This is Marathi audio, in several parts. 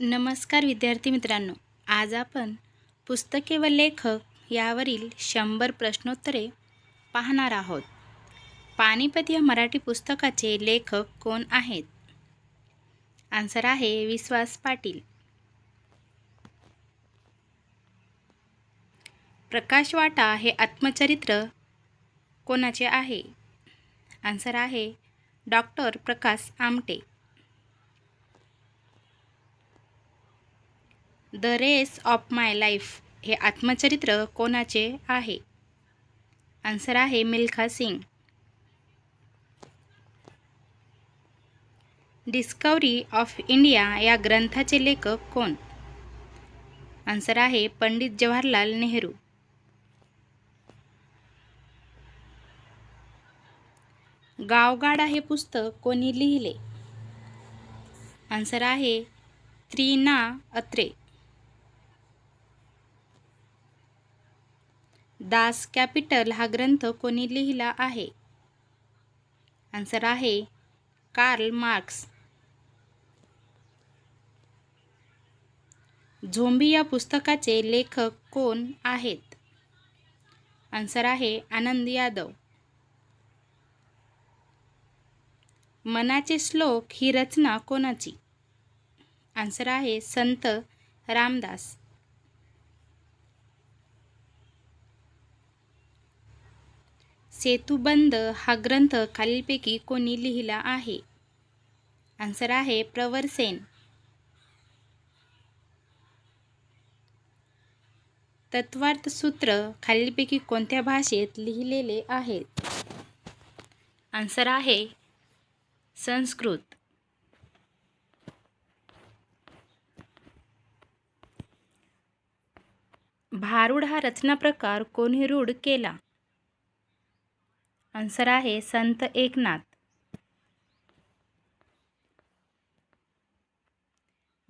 नमस्कार विद्यार्थी मित्रांनो आज आपण पुस्तके व लेखक यावरील शंभर प्रश्नोत्तरे पाहणार आहोत. पानिपत या मराठी पुस्तकाचे लेखक कोण आहेत? आन्सर आहे विश्वास पाटील. प्रकाश वाटा हे आत्मचरित्र कोणाचे आहे? आन्सर आहे doctor Prakash Amte. The race of my life हे आत्मचरित्र कोणाचे आहे? आन्सर आहे Milkha Singh. Discovery of India या ग्रंथाचे लेखक कोण? आन्सर आहे पंडित जवाहरलाल नेहरू. गावगाडा हे पुस्तक कोणी लिहिले? आन्सर आहे त्रिना अत्रे. दास कॅपिटल हा ग्रंथ कोणी लिहिला आहे? आन्सर आहे कार्ल मार्क्स. झोंबी या पुस्तकाचे लेखक कोण आहेत? आन्सर आहे आनंद यादव. मनाचे श्लोक ही रचना कोणाची? आन्सर आहे संत रामदास. सेतुबंद हा ग्रंथ खालीलपैकी कोणी लिहिला आहे? आन्सर आहे प्रवरसेन तत्वार्थ सूत्र खालीलपैकी कोणत्या भाषेत लिहिलेले आहेत? आन्सर आहे संस्कृत. भारूड हा रचना प्रकार कोणी रूढ केला? आन्सर आहे संत एकनाथ.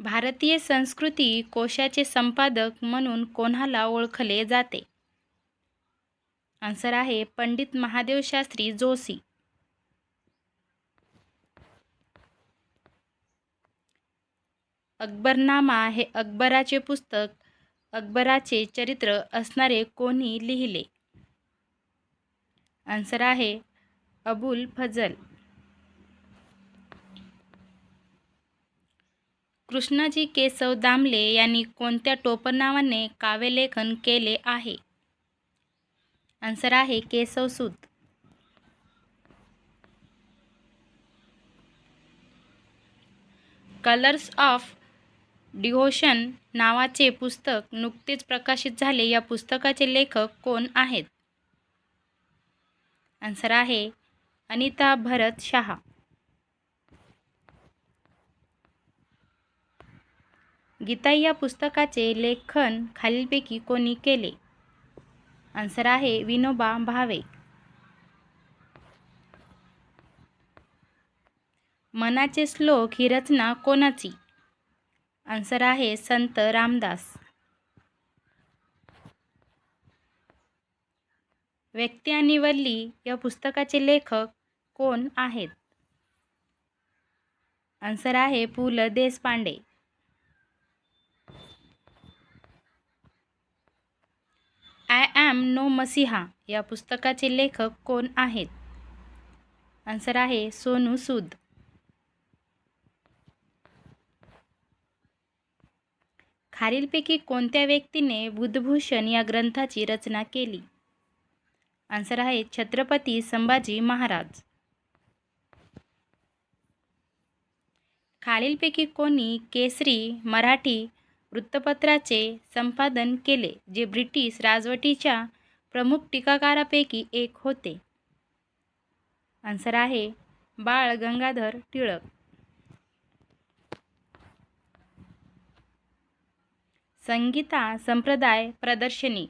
भारतीय संस्कृती कोशाचे संपादक म्हणून कोणाला ओळखले जाते? आन्सर आहे पंडित महादेव शास्त्री जोशी. अकबरनामा हे अकबराचे पुस्तक अकबराचे चरित्र असणारे कोणी लिहिले? आन्सर आहे अबुल फजल. कृष्णाजी केशव दामले यांनी कोणत्या टोपनावाने काव्यलेखन केले आहे? आन्सर आहे केशवसूत कलर्स ऑफ डिव्होशन नावाचे पुस्तक नुकतेच प्रकाशित झाले. या पुस्तकाचे लेखक कोण आहेत? आन्सर आहे अनिता भरत शहा. गीता या पुस्तकाचे लेखन खालीलपैकी कोणी केले? आन्सर आहे विनोबा भावे. मनाचे श्लोक ही रचना कोणाची? आन्सर आहे संत रामदास. व्यक्ती आणि वल्ली या पुस्तकाचे लेखक कोण आहेत? आन्सर आहे Pu. La. Deshpande. I am no messiah या पुस्तकाचे लेखक कोण आहेत? आन्सर आहे सोनू सूद. खालीलपैकी कोणत्या व्यक्तीने बुधभूषण या ग्रंथाची रचना केली? आन्सर आहे छत्रपती संभाजी महाराज. खालीलपैकी कोणी केसरी मराठी वृत्तपत्राचे संपादन केले जे ब्रिटिश राजवटीच्या प्रमुख टीकाकारापैकी एक होते. आन्सर आहे बाळ गंगाधर टिळक. संगीता संप्रदाय प्रदर्शनी.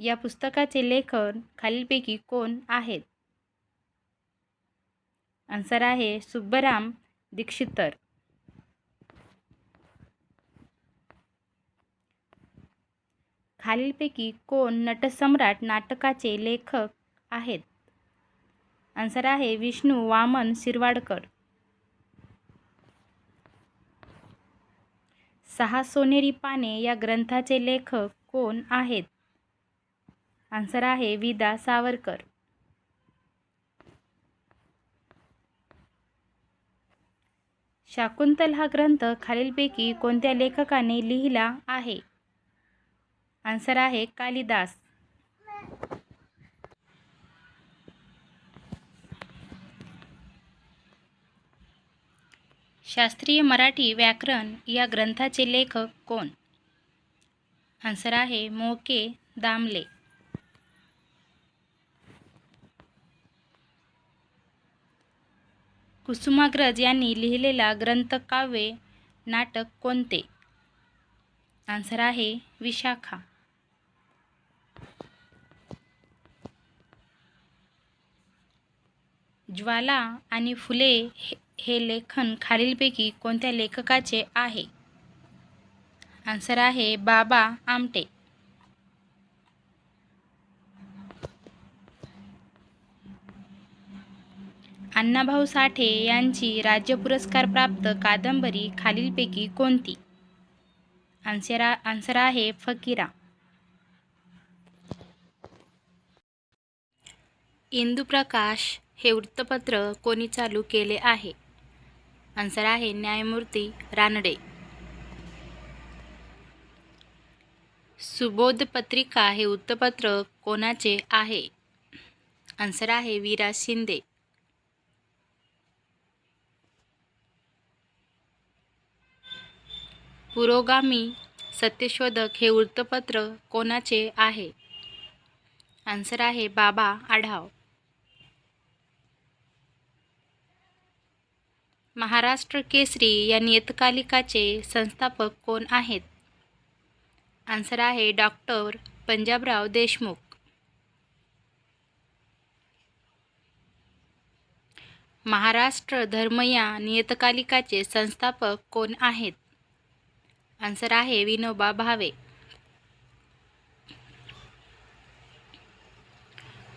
या पुस्तकाचे लेखन खालीलपैकी कोण आहेत? आन्सर आहे सुब्बराम दीक्षितर. खालीलपैकी कोण नटसम्राट नाटकाचे लेखक आहेत? आन्सर आहे विष्णू वामन शिरवाडकर. सहा सोनेरी पाने या ग्रंथाचे लेखक कोण आहेत? आन्सर आहे विदा सावरकर. शाकुंतल हा ग्रंथ खालीलपैकी कोणत्या लेखकाने लिहिला आहे? आन्सर आहे कालिदास. शास्त्रीय मराठी व्याकरण या ग्रंथाचे लेखक कोण? आन्सर आहे मोके दामले. कुसुमाग्रज यांनी लिहिलेला ग्रंथकाव्य नाटक कोणते? आन्सर आहे विशाखा. ज्वाला आणि फुले हे हे लेखन खालीलपैकी कोणत्या लेखकाचे आहे? आन्सर आहे बाबा आमटे. अण्णाभाऊ साठे यांची राज्य पुरस्कार प्राप्त कादंबरी खालीलपैकी कोणती? आन्सर आन्सर आहे फकीरा. इंदुप्रकाश हे वृत्तपत्र कोणी चालू केले आहे? आन्सर आहे न्यायमूर्ती रानडे. सुबोध पत्रिका हे वृत्तपत्र कोणाचे आहे? आन्सर आहे विराज शिंदे. पुरोगामी सत्यशोधक हे वृत्तपत्र कोणाचे आहे? आन्सर आहे बाबा आढाव. महाराष्ट्र केसरी या नियतकालिकाचे संस्थापक कोण आहेत? आन्सर आहे डॉक्टर पंजाबराव देशमुख. महाराष्ट्र धर्म या नियतकालिकाचे संस्थापक कोण आहेत? आन्सर आहे विनोबा भावे.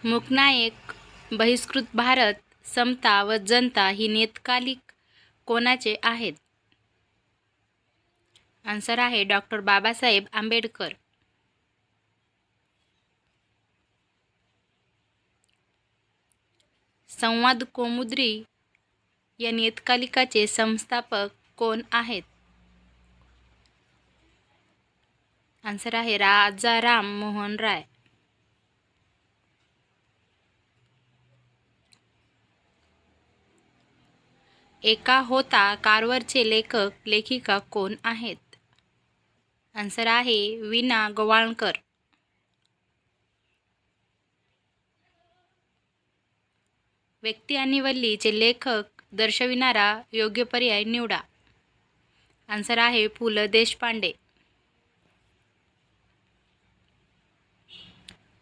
मुकनायक बहिष्कृत भारत समता व जनता ही नियतकालिक कोणाचे आहेत? आन्सर आहे डॉक्टर बाबासाहेब आंबेडकर. संवाद कौमुद्री या नियतकालिकाचे संस्थापक कोण आहेत? आन्सर आहे राजा राम मोहन राय. एका होता कारवरचे लेखक लेखिका कोण आहेत? आन्सर आहे विना गवाळकर. व्यक्ती आणि वल्लीचे लेखक दर्शविणारा योग्य पर्याय निवडा. आन्सर आहे पु ल देशपांडे.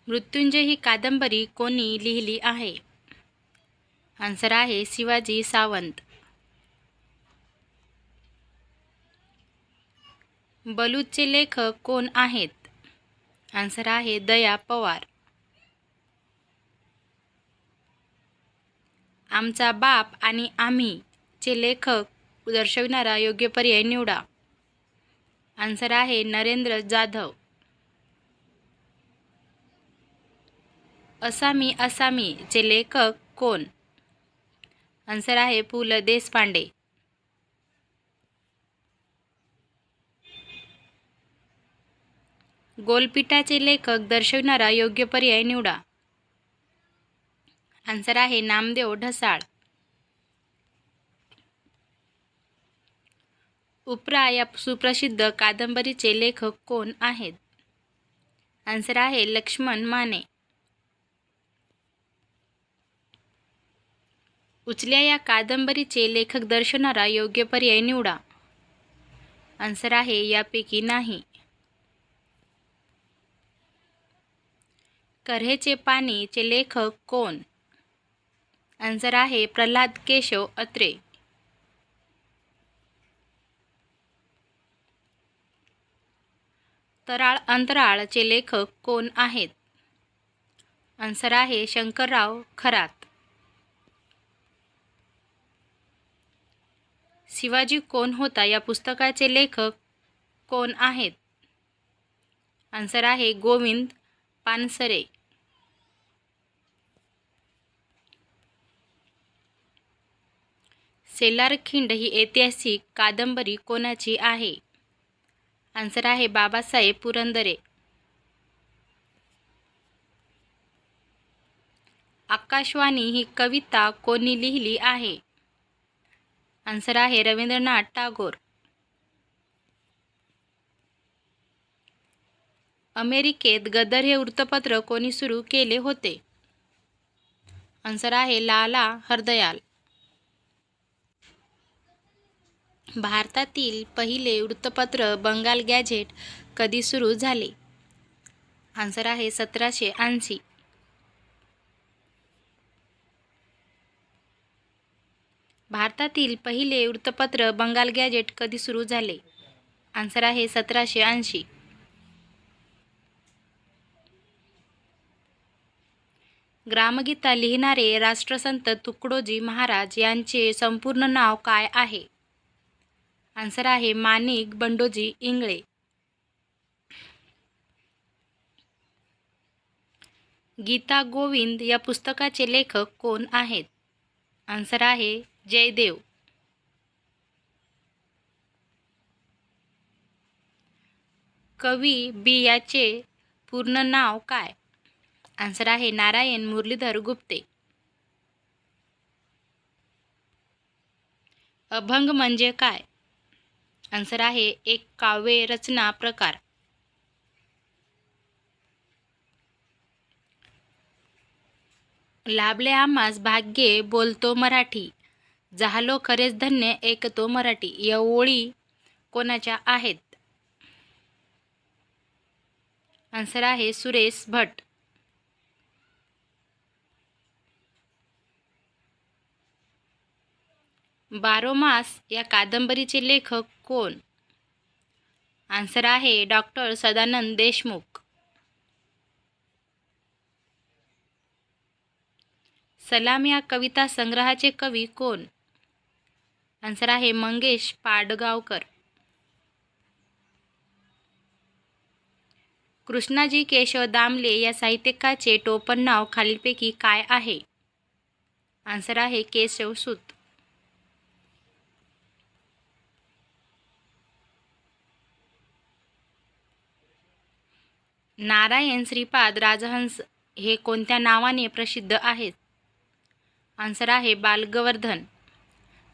मृत्युंजय ही कादंबरी कोणी लिहिली आहे? आन्सर आहे शिवाजी सावंत. बलूचचे लेखक कोण आहेत? आन्सर आहे दया पवार. आमचा बाप आणि आम्ही चे लेखक दर्शविणारा योग्य पर्याय निवडा. आन्सर आहे नरेंद्र जाधव. असामी असामी चे लेखक कोण? आन्सर आहे पु. ल. देशपांडे. गोलपीठाचे लेखक दर्शविणारा योग्य पर्याय निवडा. आन्सर आहे नामदेव ढसाळ. उपरा या सुप्रसिद्ध कादंबरीचे लेखक कोण आहेत? आन्सर आहे लक्ष्मण माने. उचल्या या कादंबरीचे लेखक दर्शवणारा योग्य पर्याय निवडा. आन्सर आहे यापैकी नाही. कऱ्हेचे पाणीचे लेखक कोण? आन्सर आहे प्रल्हाद केशव अत्रे. तराळ अंतराळचे लेखक कोण आहेत? आन्सर आहे शंकरराव खरात. शिवाजी कोण होता या पुस्तकाचे लेखक कोण आहेत? आन्सर आहे गोविंद पानसरे. सेलारखिंड ही ऐतिहासिक कादंबरी कोणाची आहे? आन्सर आहे बाबासाहेब पुरंदरे. आकाशवाणी ही कविता कोणी लिहिली आहे? आन्सर आहे रवींद्रनाथ टागोर. अमेरिकेत गदर हे वृत्तपत्र कोणी सुरू केले होते? आन्सर आहे लाला हरदयाल. भारतातील पहिले वृत्तपत्र बंगाल गॅझेट कधी सुरू झाले? आन्सर आहे सतराशे ऐंशी. भारतातील पहिले वृत्तपत्र बंगाल गॅजेट कधी सुरू झाले? आन्सर आहे सतराशे ऐंशी. ग्रामगीता लिहिणारे राष्ट्रसंत तुकडोजी महाराज यांचे संपूर्ण नाव काय आहे? आन्सर आहे माणिक बंडोजी इंगळे. गीता गोविंद या पुस्तकाचे लेखक कोण आहेत? आन्सर आहे जयदेव. कवी बियाचे पूर्ण नाव काय? आन्सर आहे नारायण मुरलीधर गुप्ते. अभंग म्हणजे काय? आन्सर आहे एक काव्य रचना प्रकार. लाभले आम्हास भाग्ये बोलतो मराठी. झालो खरेच धन्य ऐकतो मराठी. या ओळी कोणाच्या आहेत? आन्सर आहे सुरेश भट. बारोमास या कादंबरीचे लेखक कोण? आन्सर आहे डॉक्टर सदानंद देशमुख. सलाम या कविता संग्रहाचे कवी कोण? आन्सर आहे मंगेश पाडगावकर. कृष्णाजी केशव दामले या साहित्यकाचे टोपण नाव खालीलपैकी काय आहे? आन्सर आहे केशव सूत. नारायण श्रीपाद राजहंस हे कोणत्या नावाने प्रसिद्ध आहेत? आन्सर आहे बालगवर्धन.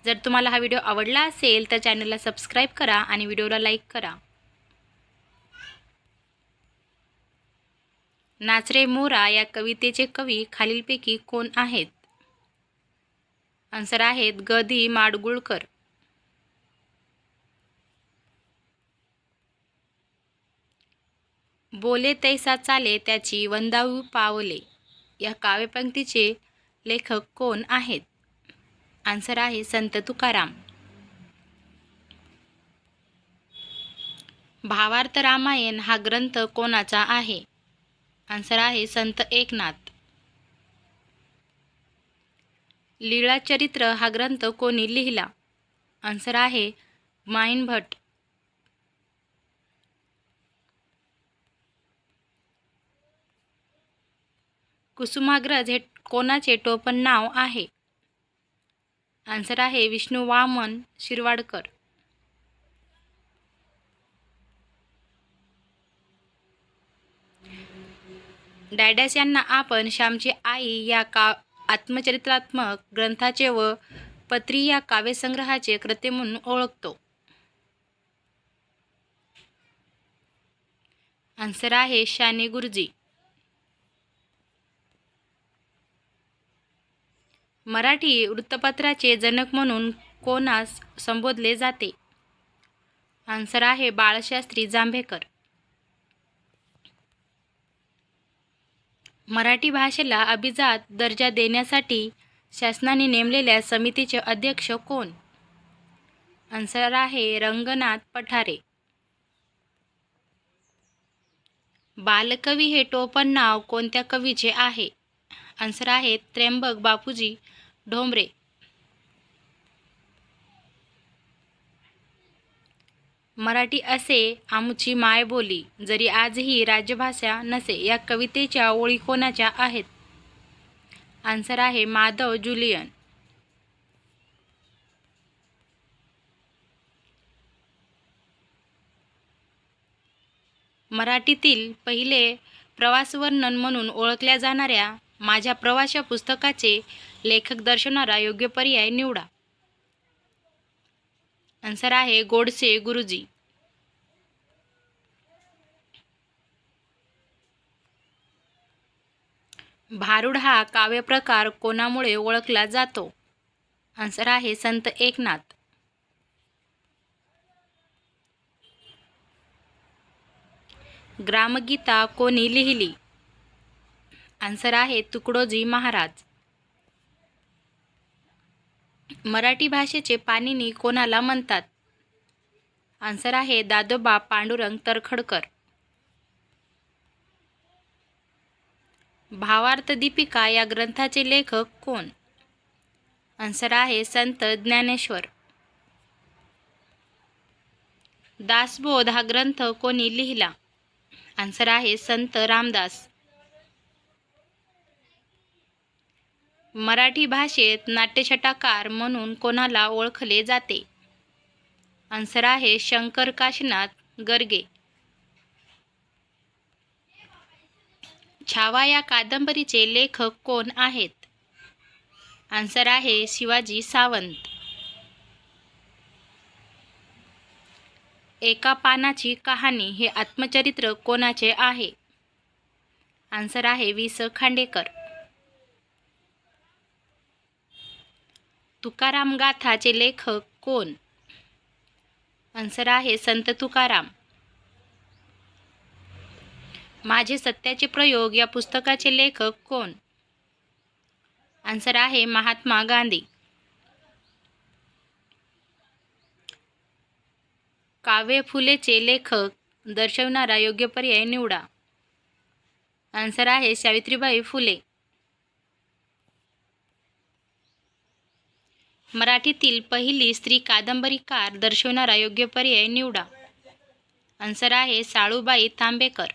जर तुम्हाला हा व्हिडिओ आवडला असेल तर चॅनलला सबस्क्राईब करा आणि व्हिडिओला लाईक करा. नाचरे मोरा या कवितेचे कवी खालीलपैकी कोण आहेत? आन्सर आहेत ग दी माडगुळकर. बोले तैसा चाले त्याची वंदाऊ पावले. या काव्यपंक्तीचे लेखक कोण आहेत? आन्सर आहे संत तुकाराम. भावार्थ रामायण हा ग्रंथ कोणाचा आहे? आन्सर आहे संत एकनाथ. लीळाचरित्र हा ग्रंथ कोणी लिहिला? आन्सर आहे माईन भट कुसुमाग्रज हे कोणाचे टोपण नाव आहे? आन्सर आहे विष्णू वामन शिरवाडकर. डॅडॅस यांना आपण श्यामची आई या का आत्मचरित्रात्मक ग्रंथाचे व पत्री या काव्यसंग्रहाचे कृते म्हणून ओळखतो. आन्सर आहे शाने गुरुजी. मराठी वृत्तपत्राचे जनक म्हणून कोणास संबोधले जाते? आन्सर आहे बाळशास्त्री जांभेकर. मराठी भाषेला अभिजात दर्जा देण्यासाठी शासनाने नेमलेल्या समितीचे अध्यक्ष कोण? आन्सर आहे रंगनाथ पठारे. बालकवी हे टोपण नाव कोणत्या कवीचे आहे? आन्सर आहे त्र्यंबक बापूजी ढोंबरे मराठी असे आमची मायबोली जरी आजही राजभाषा नसे या कवितेच्या ओळी कोणाच्या आहेत? आन्सर आहे माधव जुलियन. मराठीतील पहिले प्रवासवर्णन म्हणून ओळखल्या जाणाऱ्या माझ्या प्रवास या पुस्तकाचे लेखक दर्शवणारा योग्य पर्याय निवडा. आन्सर आहे गोडसे गुरुजी. भारुड हा काव्यप्रकार कोणामुळे ओळखला जातो? आन्सर आहे संत एकनाथ. ग्रामगीता कोणी लिहिली? आन्सर आहे तुकडोजी महाराज. मराठी भाषेचे पाणिनी कोणाला म्हणतात? आन्सर आहे दादोबा पांडुरंग तरखडकर. भावार्थ दीपिका या ग्रंथाचे लेखक कोण? आन्सर आहे संत ज्ञानेश्वर. दासबोध हा ग्रंथ कोणी लिहिला? आन्सर आहे संत रामदास. मराठी भाषेत नाट्यछटाकार म्हणून कोणाला ओळखले जाते? आन्सर आहे शंकर काशीनाथ गर्गे. छावा या कादंबरीचे लेखक कोण आहेत? आन्सर आहे शिवाजी सावंत. एका पानाची कहाणी हे आत्मचरित्र कोणाचे आहे? आन्सर आहे वि स खांडेकर. तुकाराम गाथाचे लेखक कोण? आन्सर आहे संत तुकाराम. माझे सत्याचे प्रयोग या पुस्तकाचे लेखक कोण? आन्सर आहे महात्मा गांधी. काव्य फुलेचे लेखक दर्शवणारा योग्य पर्याय निवडा. आन्सर आहे सावित्रीबाई फुले. मराठीतील पहिली स्त्री कादंबरीकार दर्शवणारा योग्य पर्याय निवडा. आन्सर आहे साळूबाई तांबेकर.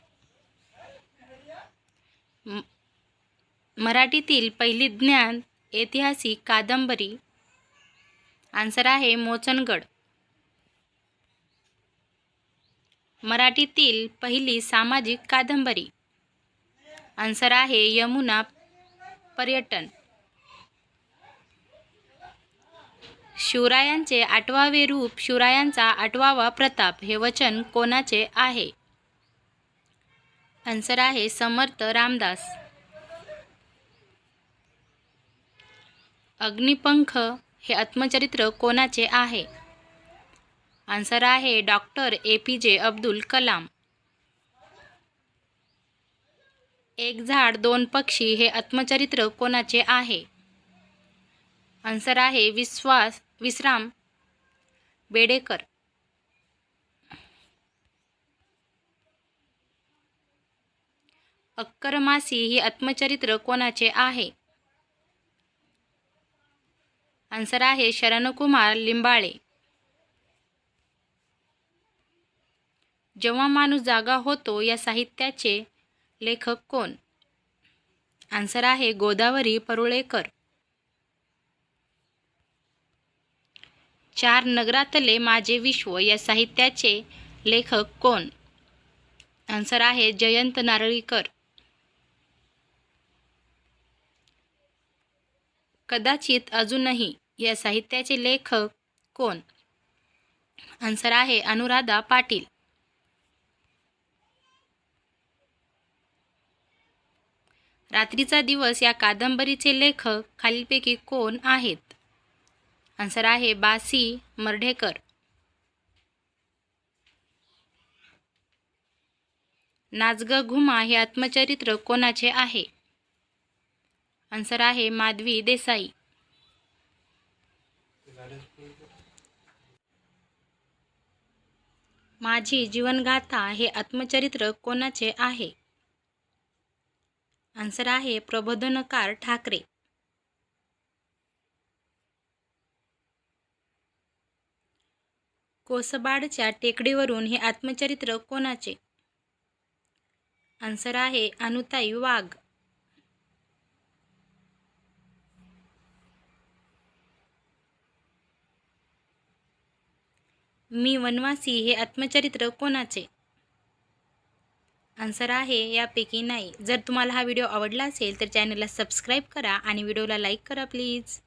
मराठीतील पहिली ज्ञान ऐतिहासिक कादंबरी. आन्सर आहे मोचनगड. मराठीतील पहिली सामाजिक कादंबरी. आन्सर आहे यमुना पर्यटन. शिवरायांचे आठवावे रूप शिवरायांचा आठवावा प्रताप हे वचन कोणाचे आहे? आन्सर आहे समर्थ रामदास. अग्निपंख हे आत्मचरित्र कोणाचे आहे? आन्सर आहे डॉक्टर ए पी जे अब्दुल कलाम. एक झाड दोन पक्षी हे आत्मचरित्र कोणाचे आहे? आन्सर आहे विश्वास विश्राम बेडेकर अक्करमासी ही आत्मचरित्र कोणाचे आहे? आन्सर आहे शरणकुमार लिंबाळे. जेव्हा माणूस जागा होतो या साहित्याचे लेखक कोण? आन्सर आहे गोदावरी परुळेकर. चार नगरातले माझे विश्व या साहित्याचे लेखक कोण? आन्सर आहे जयंत नारळीकर. कदाचित अजूनही या साहित्याचे लेखक कोण? आन्सर आहे अनुराधा पाटील. रात्रीचा दिवस या कादंबरीचे लेखक खालीलपैकी कोण आहेत? आन्सर आहे बासी मर्ढेकर. नाचग घुमा हे आत्मचरित्र कोणाचे आहे? आन्सर आहे माधवी देसाई. माझी जीवनगाथा हे आत्मचरित्र कोणाचे आहे? आन्सर आहे प्रबोधनकार ठाकरे. कोसबाडच्या टेकडीवरून हे आत्मचरित्र कोणाचे? आन्सर आहे अनुताई वाघ. मी वनवासी हे आत्मचरित्र कोणाचे? आन्सर आहे यापैकी नाही. जर तुम्हाला हा व्हिडिओ आवडला असेल तर चॅनलला सबस्क्राईब करा आणि व्हिडिओला लाईक करा प्लीज.